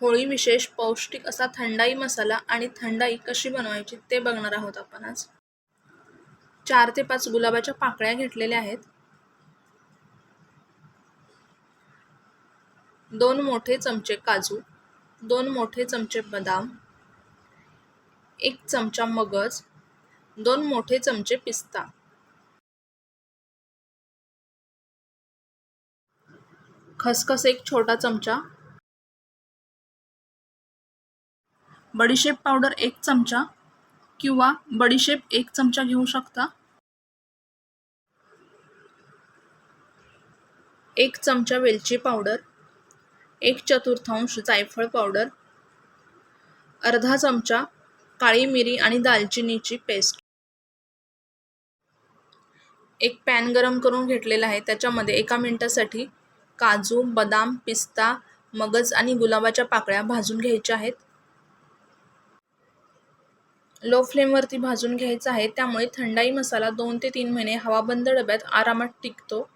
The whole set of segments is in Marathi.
होळी विशेष पौष्टिक असा थंडाई मसाला आणि थंडाई कशी बनवायची ते बघणार आहोत आपण आज. चार ते पाच गुलाबाच्या पाकळ्या घेतलेल्या आहेत. दोन मोठे चमचे काजू दोन मोठे चमचे बदाम एक चमचा मगज दोन मोठे चमचे पिस्ता. खसखस एक छोटा चमचा बडीशेप पावडर एक चमचा किंवा बडीशेप एक चमचा घेऊ शकता. एक चमचा वेलची पावडर एक चतुर्थांश जायफळ पावडर अर्धा चमचा काळी मिरी आणि दालचिनीची पेस्ट. एक पॅन गरम करून घेतलेला आहे त्याच्यामध्ये एका मिनटासाठी काजू बदाम पिस्ता मगज आणि गुलाबाच्या पाकळ्या भाजून घ्यायच्या आहेत. लो फ्लेमवरती भाजून घ्यायचा आहे. त्यामुळे थंडाई मसाला दोन ते तीन महिने हवाबंद डब्यात आरामात टिकतो.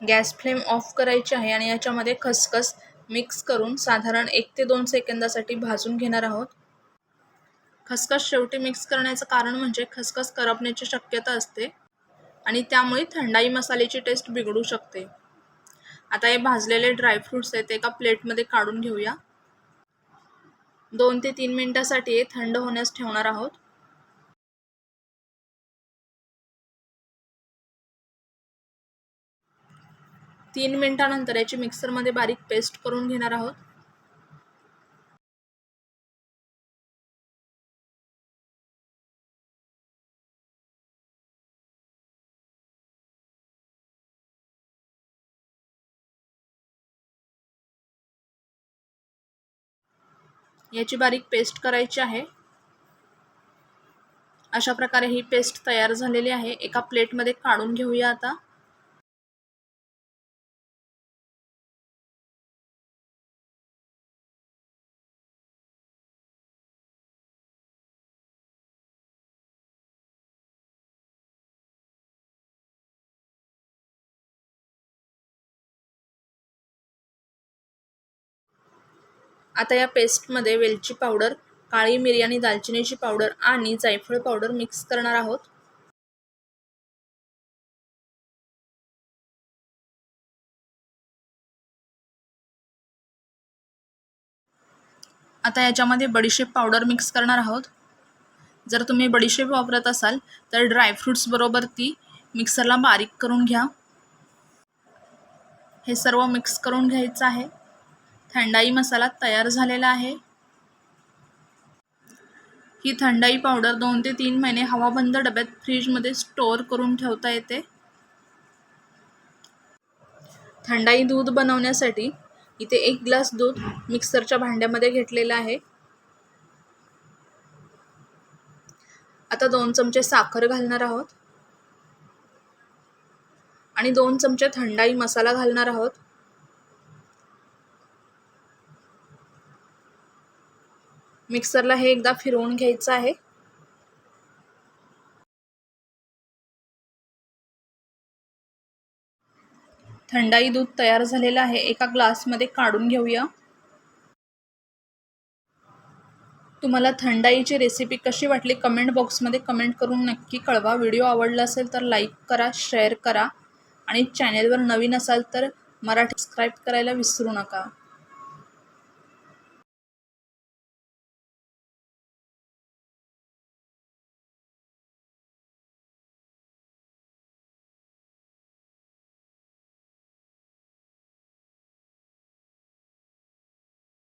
गॅस फ्लेम ऑफ करायची आहे आणि याच्यामध्ये खसखस मिक्स करून साधारण एक ते दोन सेकंदासाठी भाजून घेणार आहोत. खसखस शेवटी मिक्स करण्याचं कारण म्हणजे खसखस करपण्याची शक्यता असते. आणि त्यामुळे थंडाई मसाल्याची टेस्ट बिघडू शकते. आता हे भाजलेले ड्रायफ्रूट्स आहेत एका प्लेटमध्ये काढून घेऊया. दोन ते तीन मिनटासाठी हे थंड होण्यास ठेवणार आहोत. तीन मिनटानंतर याची मिक्सरमध्ये बारीक पेस्ट करून घेणार आहोत. याची बारीक पेस्ट करायची आहे. अशा प्रकारे ही पेस्ट तयार झालेली आहे. एका प्लेटमध्ये काढून घेऊया आता. आता या पेस्टमध्ये वेलची पावडर काळी मिरी आणि दालचिनीची पावडर आणि जायफळ पावडर मिक्स करणार आहोत. आता याच्यामध्ये बडीशेप पावडर मिक्स करणार आहोत. जर तुम्ही बडीशेप वापरत असाल तर ड्रायफ्रूट्स बरोबर ती मिक्सरला बारीक करून घ्या. हे सर्व मिक्स करून घ्यायचं आहे. थंडाई मसाला तयार झालेला आहे. ही थंडाई पावडर दोन ते तीन महिने हवाबंद डब्यात फ्रीजमध्ये स्टोअर करून ठेवता येते. थंडाई दूध बनवण्यासाठी इथे एक ग्लास दूध मिक्सरच्या भांड्यामध्ये घेतलेलं आहे. आता दोन चमचे साखर घालणार आहोत. आणि दोन चमचे थंडाई मसाला घालणार आहोत. मिक्सरला हे एकदा फिरवून घ्यायचं आहे. थंडाई दूध तयार झालेलं आहे. एका ग्लासमध्ये काढून घेऊया. तुम्हाला थंडाईची रेसिपी कशी वाटली कमेंट बॉक्समध्ये कमेंट करून नक्की कळवा. व्हिडिओ आवडला असेल तर लाईक करा शेअर करा. आणि चॅनेलवर नवीन असाल तर मराठी सबस्क्राईब करायला विसरू नका.